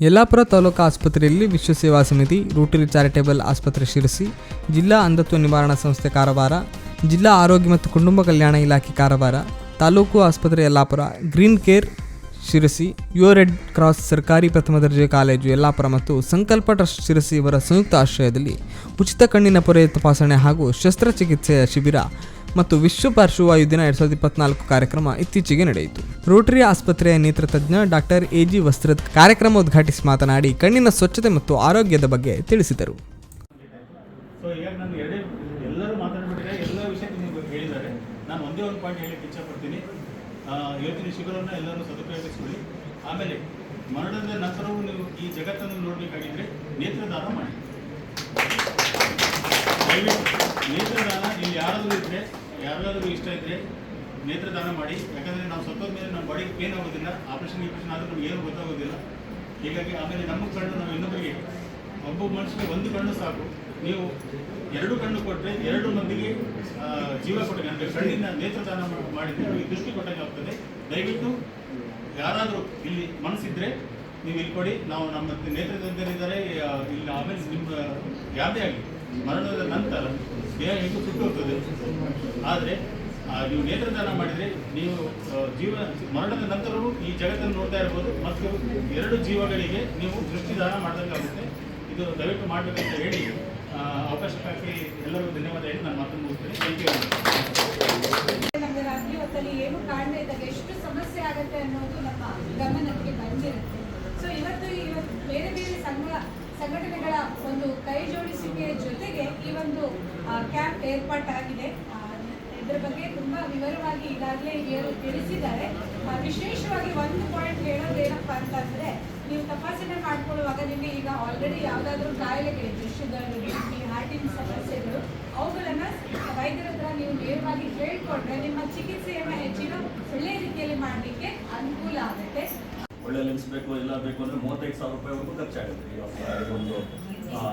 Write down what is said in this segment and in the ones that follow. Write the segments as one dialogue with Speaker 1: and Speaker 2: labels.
Speaker 1: ಯಲ್ಲಾಪುರ ತಾಲೂಕು ಆಸ್ಪತ್ರೆಯಲ್ಲಿ ವಿಶ್ವ ಸೇವಾ ಸಮಿತಿ, ರೂಟರಿ ಚಾರಿಟೇಬಲ್ ಆಸ್ಪತ್ರೆ ಶಿರಸಿ, ಜಿಲ್ಲಾ ಅಂಧತ್ವ ನಿವಾರಣಾ ಸಂಸ್ಥೆ ಕಾರವಾರ, ಜಿಲ್ಲಾ ಆರೋಗ್ಯ ಮತ್ತು ಕುಟುಂಬ ಕಲ್ಯಾಣ ಇಲಾಖೆ ಕಾರವಾರ, ತಾಲೂಕು ಆಸ್ಪತ್ರೆ ಯಲ್ಲಾಪುರ, ಗ್ರೀನ್ ಕೇರ್ ಶಿರಸಿ ಯೋ ರೆಡ್ ಕ್ರಾಸ್ ಸರ್ಕಾರಿ ಪ್ರಥಮ ದರ್ಜೆ ಕಾಲೇಜು ಯಲ್ಲಾಪುರ ಮತ್ತು ಸಂಕಲ್ಪ ಟ್ರಸ್ಟ್ ಶಿರಸಿ ಇವರ ಸಂಯುಕ್ತ ಆಶ್ರಯದಲ್ಲಿ ಉಚಿತ ಕಣ್ಣಿನ ಪೊರೆ ತಪಾಸಣೆ ಹಾಗೂ ಶಸ್ತ್ರಚಿಕಿತ್ಸೆಯ ಶಿಬಿರ ಮತ್ತು ವಿಶ್ವ ಪಾರ್ಶ್ವವಾಯು ದಿನ ಎರಡ್ ಸಾವಿರದ ಇಪ್ಪತ್ನಾಲ್ಕು ಕಾರ್ಯಕ್ರಮ ಇತ್ತೀಚೆಗೆ ನಡೆಯಿತು. ರೋಟರಿ ಆಸ್ಪತ್ರೆಯ ನೇತ್ರತಜ್ಞ ಡಾಕ್ಟರ್ ಎ ಜಿ ವಸ್ತ್ರದ್ ಕಾರ್ಯಕ್ರಮ ಉದ್ಘಾಟಿಸಿ ಮಾತನಾಡಿ ಕಣ್ಣಿನ ಸ್ವಚ್ಛತೆ ಮತ್ತು ಆರೋಗ್ಯದ ಬಗ್ಗೆ ತಿಳಿಸಿದರು.
Speaker 2: ಆಮೇಲೆ, ಮರಣದ ನಂತರವೂ ನೀವು ಈ ಜಗತ್ತನ್ನು ನೋಡಬೇಕಾಗಿದ್ರೆ ನೇತ್ರದಾನ ಮಾಡಿ. ನೇತ್ರದಾನ, ಇಲ್ಲಿ ಯಾರಾದರೂ ಇಷ್ಟ ಇದ್ದರೆ ನೇತ್ರದಾನ ಮಾಡಿ, ಯಾಕಂದರೆ ನಾವು ಸತ್ತೋದ ಮೇಲೆ ನಮ್ಮ ಬಾಡಿಗೆ ಪೇನ್ ಆಗೋದಿಲ್ಲ ಆಪರೇಷನ್ ಗಿಪರೇಷನ್ ಆದರೂ ನಮ್ಗೆ ಏನು ಗೊತ್ತಾಗೋದಿಲ್ಲ. ಹೀಗಾಗಿ ಆಮೇಲೆ ನಮ್ಮ ಕಣ್ಣು ನಾವು ಇನ್ನೊಬ್ಬರಿಗೆ, ಒಬ್ಬ ಮನುಷ್ಯನಿಗೆ ಒಂದು ಕಣ್ಣು ಸಾಕು. ನೀವು ಎರಡು ಕಣ್ಣು ಕೊಟ್ಟರೆ ಎರಡು ಮಂದಿಗೆ ಜೀವ ಕೊಟ್ಟಂಗೆ, ಅಂದರೆ ಕಣ್ಣಿನ ನೇತ್ರದಾನ ಮಾಡಿದ್ರೆ ನಿಮಗೆ ದೃಷ್ಟಿ ಕೊಟ್ಟಂಗೆ ಆಗ್ತದೆ. ದಯವಿಟ್ಟು ಯಾರಾದರೂ ಇಲ್ಲಿ ಮನಸ್ಸಿದ್ರೆ ನೀವು ಇಲ್ಲಿ ಕೊಡಿ. ನಾವು ನಮ್ಮ ನೇತೃತ್ವದಲ್ಲಿದ್ದಾರೆ ಇಲ್ಲಿ ಆಮೇಲೆ ನಿಮ್ಮ ಯಾವುದೇ ಆಗಲಿ, ಮರಣದ ನಂತರ ದೇಹ ಹೇಗೂ ಸುಟ್ಟು ಹೋಗ್ತದೆ. ಆದರೆ ನೀವು ನೇತ್ರದಾನ ಮಾಡಿದರೆ ನೀವು ಜೀವನ ಜೀವ ಮರಣದ ನಂತರವೂ ಈ ಜಗತ್ತನ್ನು ನೋಡ್ತಾ ಇರ್ಬೋದು. ಮತ್ತು ಎರಡು ಜೀವಗಳಿಗೆ ನೀವು ದೃಷ್ಟಿದಾನ ಮಾಡಬೇಕಾಗುತ್ತೆ. ಇದು ದಯವಿಟ್ಟು ಮಾಡಬೇಕಂತ ಹೇಳಿ ಅವಕಾಶಕ್ಕಾಗಿ ಎಲ್ಲರಿಗೂ ಧನ್ಯವಾದ ಹೇಳಿ ನಾನು ಮಾತನ್ನು ಮುಗಿಸ್ತೇನೆ. ಥ್ಯಾಂಕ್ ಯು
Speaker 3: ನಮಗೆ ರಾತ್ರಿ ಹೊತ್ತಲ್ಲಿ ಏನು ಕಾಣದೇ ಇದ್ದಾಗ ಎಷ್ಟು ಸಮಸ್ಯೆ ಆಗುತ್ತೆ ಅನ್ನೋದು ನಮ್ಮ ಗಮನಕ್ಕೆ ಬಂದಿರುತ್ತೆ. ಸೊ ಇವತ್ತು ಇವತ್ತು ಬೇರೆ ಬೇರೆ ಸಂಘ, ಸಂಘಟನೆಗಳ ಒಂದು ಕೈ ಜೋಡಿಸುವಿಕೆಯ ಜೊತೆಗೆ ಈ ಒಂದು ಕ್ಯಾಂಪ್ ಏರ್ಪಾಟಾಗಿದೆ. ಇದ್ರ ಬಗ್ಗೆ ತುಂಬಾ ವಿವರವಾಗಿ ಈಗಾಗಲೇ ಹಿರಿಯರು ತಿಳಿಸಿದ್ದಾರೆ. ವಿಶೇಷವಾಗಿ ಒಂದು ಪಾಯಿಂಟ್ ಹೇಳೋದು ಏನಪ್ಪಾ ಅಂತಂದ್ರೆ ನೀವು ತಪಾಸಣೆ ಮಾಡ್ಕೊಳ್ಳುವಾಗ ನಿಮಗೆ ಈಗ ಆಲ್ರೆಡಿ ಯಾವುದಾದ್ರೂ ಕಾಯಿಲೆಗಳಿದೆ ಶುಗರ್ ಹಾರ್ಟಿನ ಸಮಸ್ಯೆಗಳು, ಅವುಗಳನ್ನ ವೈದ್ಯರ ಹತ್ರ ನೀವು ನೇರವಾಗಿ ಕೇಳ್ಕೊಂಡ್ರೆ ನಿಮ್ಮ ಚಿಕಿತ್ಸೆಯನ್ನ ಹೆಚ್ಚಿನ ಒಳ್ಳೆಯ ರೀತಿಯಲ್ಲಿ ಮಾಡಲಿಕ್ಕೆ ಅನುಕೂಲ ಆಗುತ್ತೆ.
Speaker 4: ಒಳ್ಳೆ ಲೆನ್ಸ್ ಬೇಕು ಎಲ್ಲ ಬೇಕು ಅಂದ್ರೆ ಮೂವತ್ತೈದು ಸಾವಿರ ರೂಪಾಯಿವರೆಗೂ ಖರ್ಚಾಗುತ್ತೆ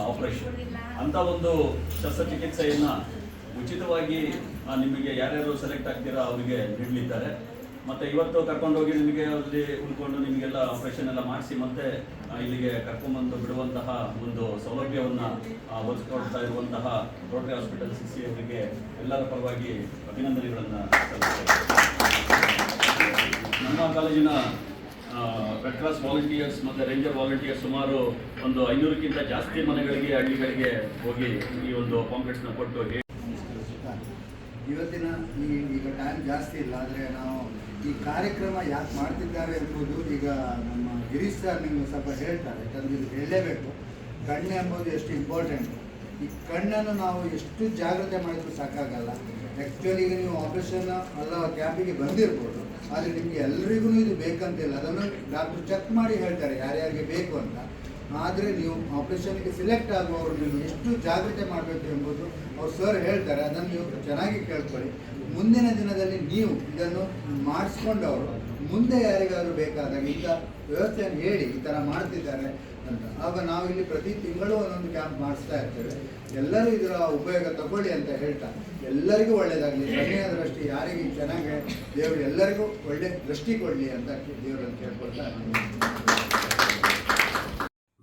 Speaker 4: ಆಪರೇಷನ್ ಅಂತ ಒಂದು ಶಸ್ತ್ರಚಿಕಿತ್ಸೆಯನ್ನು ಉಚಿತವಾಗಿ ನಿಮಗೆ ಯಾರ್ಯಾರು ಸೆಲೆಕ್ಟ್ ಆಗ್ತೀರಾ ಅವರಿಗೆ ನೀಡಲಿದ್ದಾರೆ. ಮತ್ತು ಇವತ್ತು ಕರ್ಕೊಂಡೋಗಿ ನಿಮಗೆ ಅಲ್ಲಿ ಉಳ್ಕೊಂಡು ನಿಮಗೆಲ್ಲ ಆಪರೇಷನ್ ಎಲ್ಲ ಮಾಡಿಸಿ ಮತ್ತೆ ಇಲ್ಲಿಗೆ ಕರ್ಕೊಂಬಂದು ಬಿಡುವಂತಹ ಒಂದು ಸೌಲಭ್ಯವನ್ನು ಒದಗಿಸ್ಕೊಡ್ತಾ ಇರುವಂತಹ ರೋಟರಿ ಹಾಸ್ಪಿಟಲ್ ಸಿ ಸಿ ಅವರಿಗೆ ಎಲ್ಲರ ಪರವಾಗಿ ಅಭಿನಂದನೆಗಳನ್ನು ನಮ್ಮ ಕಾಲೇಜಿನ ರೆಡ್ ಕ್ರಾಸ್ ವಾಲಂಟಿಯರ್ಸ್ ಮತ್ತು ರೇಂಜರ್ ವಾಲಂಟಿಯರ್ಸ್ ಸುಮಾರು ಒಂದು ಐನೂರಕ್ಕಿಂತ ಜಾಸ್ತಿ ಮನೆಗಳಿಗೆ, ಹಳ್ಳಿಗಳಿಗೆ ಹೋಗಿ ಈ ಒಂದು ಪಾಂಪ್ಲೆಟ್ಸ್ನ ಕೊಟ್ಟು
Speaker 5: ಇವತ್ತಿನ ಈಗ ಟೈಮ್ ಜಾಸ್ತಿ ಇಲ್ಲ, ಆದರೆ ನಾವು ಈ ಕಾರ್ಯಕ್ರಮ ಯಾಕೆ ಮಾಡ್ತಿದ್ದಾರೆ ಎಂಬುದು ಈಗ ನಮ್ಮ ಗಿರೀಶ್ ಸರ್ ನಿಮಗೆ ಸ್ವಲ್ಪ ಹೇಳ್ತಾರೆ, ಯಾಕಂದ್ರೆ ಇದು ಹೇಳಲೇಬೇಕು. ಕಣ್ಣು ಎಂಬುದು ಎಷ್ಟು ಇಂಪಾರ್ಟೆಂಟ್ ಈ ಕಣ್ಣನ್ನು ನಾವು ಎಷ್ಟು ಜಾಗ್ರತೆ ಮಾಡಿದ್ರು ಸಾಕಾಗಲ್ಲ. ಆ್ಯಕ್ಚುಲಿ ಈಗ ನೀವು ಆಪರೇಷನ್ ಅಲ್ಲ ಕ್ಯಾಂಪಿಗೆ ಬಂದಿರ್ಬೋದು, ಆದರೆ ನಿಮಗೆ ಎಲ್ರಿಗೂ ಇದು ಬೇಕಂತಿಲ್ಲ. ಅದನ್ನು ಡಾಕ್ಟರ್ ಚೆಕ್ ಮಾಡಿ ಹೇಳ್ತಾರೆ, ಯಾರ್ಯಾರಿಗೆ ಬೇಕು ಅಂತ. ಆದರೆ ನೀವು ಆಪರೇಷನ್ಗೆ ಸಿಲೆಕ್ಟ್ ಆಗುವವರು ನೀವು ಎಷ್ಟು ಜಾಗ್ರತೆ ಮಾಡಬೇಕು ಎಂಬುದು ಅವ್ರು ಸರ್ ಹೇಳ್ತಾರೆ. ಅದನ್ನು ನೀವು ಚೆನ್ನಾಗಿ ಕೇಳ್ಕೊಳ್ಳಿ. ಮುಂದಿನ ದಿನದಲ್ಲಿ ನೀವು ಇದನ್ನು ಮಾಡಿಸ್ಕೊಂಡವರು, ಮುಂದೆ ಯಾರಿಗಾದರೂ ಬೇಕಾದಾಗ ಇಂಥ ವ್ಯವಸ್ಥೆಯನ್ನು ಹೇಳಿ ಈ ಥರ ಮಾಡ್ತಿದ್ದಾರೆ ಅಂತ. ಆಗ ನಾವು ಇಲ್ಲಿ ಪ್ರತಿ ತಿಂಗಳು ಒಂದೊಂದು ಕ್ಯಾಂಪ್ ಮಾಡಿಸ್ತಾ ಇರ್ತೇವೆ. ಎಲ್ಲರೂ ಇದರ ಉಪಯೋಗ ತಗೊಳ್ಳಿ ಅಂತ ಹೇಳ್ತಾ, ಎಲ್ಲರಿಗೂ ಒಳ್ಳೆಯದಾಗಲಿ ಕಣ್ಣಿನ ದೃಷ್ಟಿ. ಯಾರಿಗೆ ಚೆನ್ನಾಗಿ ದೇವರು ಎಲ್ಲರಿಗೂ ಒಳ್ಳೆ ದೃಷ್ಟಿ ಕೊಡಲಿ ಅಂತ ದೇವರನ್ನು ಕೇಳ್ಕೊಳ್ತಾ